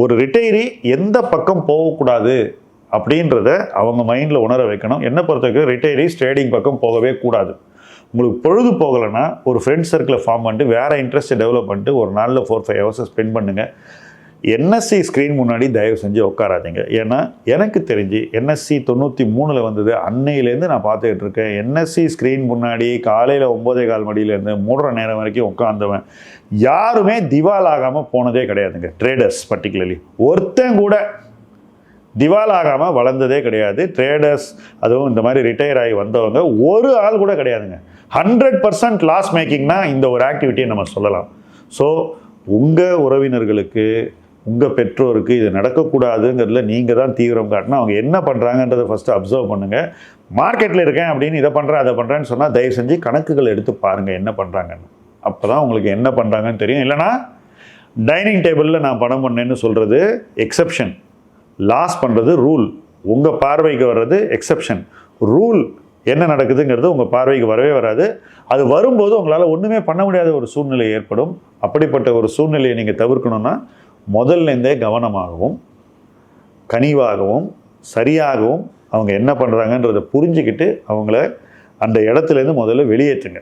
ஒரு ரிட்டையரி எந்த பக்கம் போகக்கூடாது அப்படின்றத அவங்க மைண்டில் உணர வைக்கணும். என்ன பொறுத்தவரைக்கும் ரிட்டையரிஸ் ட்ரேடிங் பக்கம் போகவே கூடாது. உங்களுக்கு பொழுது போகலைன்னா ஒரு ஃப்ரெண்ட் சர்க்கிளை ஃபார்ம் பண்ணிட்டு வேறு இன்ட்ரெஸ்ட்டை டெவலப் பண்ணிட்டு ஒரு நாளில் ஃபோர் ஃபைவ் ஹவர்ஸை ஸ்பெண்ட் பண்ணுங்கள் என்எஸ்சி ஸ்க்ரீன் முன்னாடி தயவு செஞ்சு உட்காராதீங்க. ஏன்னா எனக்கு தெரிஞ்சு என்எஸ்சி தொண்ணூற்றி மூணில் வந்தது அன்னையிலேருந்து நான் பார்த்துக்கிட்டு இருக்கேன். என்எஸ்சி ஸ்க்ரீன் முன்னாடி காலையில் ஒம்போதே கால் மடியிலேருந்து மூன்றரை நேரம் வரைக்கும் உட்காந்தவன் யாருமே திவால் ஆகாமல் போனதே கிடையாதுங்க ட்ரேடர்ஸ் பர்டிகுலர்லி ஒருத்தன் கூட திவால் ஆகாமல் வளர்ந்ததே கிடையாது. ட்ரேடர்ஸ் அதுவும் இந்த மாதிரி ரிட்டையர் ஆகி வந்தவங்க ஒரு ஆள் கூட கிடையாதுங்க. ஹண்ட்ரட் பர்சன்ட் லாஸ் மேக்கிங்னா இந்த ஒரு ஆக்டிவிட்டியை நம்ம சொல்லலாம். ஸோ உங்கள் உறவினர்களுக்கு உங்கள் பெற்றோருக்கு இது நடக்கக்கூடாதுங்கிறதுல நீங்கள் தான் தீவிரம் காட்டினா அவங்க என்ன பண்ணுறாங்கன்றதை ஃபஸ்ட்டு அப்சர்வ் பண்ணுங்கள் மார்க்கெட்டில் இருக்கேன் அப்படின்னு இதை பண்ணுறேன் அதை பண்ணுறேன்னு சொன்னால் தயவு செஞ்சு கணக்குகள் எடுத்து பாருங்கள் என்ன பண்ணுறாங்கன்னு அப்போ தான் உங்களுக்கு என்ன பண்ணுறாங்கன்னு தெரியும். இல்லைனா டைனிங் டேபிளில் நான் பணம் பண்ணேன்னு சொல்கிறது எக்ஸப்ஷன் லாஸ் பண்ணுறது ரூல் உங்கள் பார்வைக்கு வர்றது எக்ஸப்ஷன் ரூல் என்ன நடக்குதுங்கிறது உங்கள் பார்வைக்கு வரவே வராது. அது வரும்போது உங்களால் ஒன்றுமே பண்ண முடியாத ஒரு சூழ்நிலை ஏற்படும். அப்படிப்பட்ட ஒரு சூழ்நிலையை நீங்கள் தவிர்க்கணும்னா முதல்லேருந்தே கவனமாகவும் கனிவாகவும் சரியாகவும் அவங்க என்ன பண்ணுறாங்கன்றதை புரிஞ்சுக்கிட்டு அவங்கள அந்த இடத்துலேருந்து முதல்ல வெளியேற்றுங்க.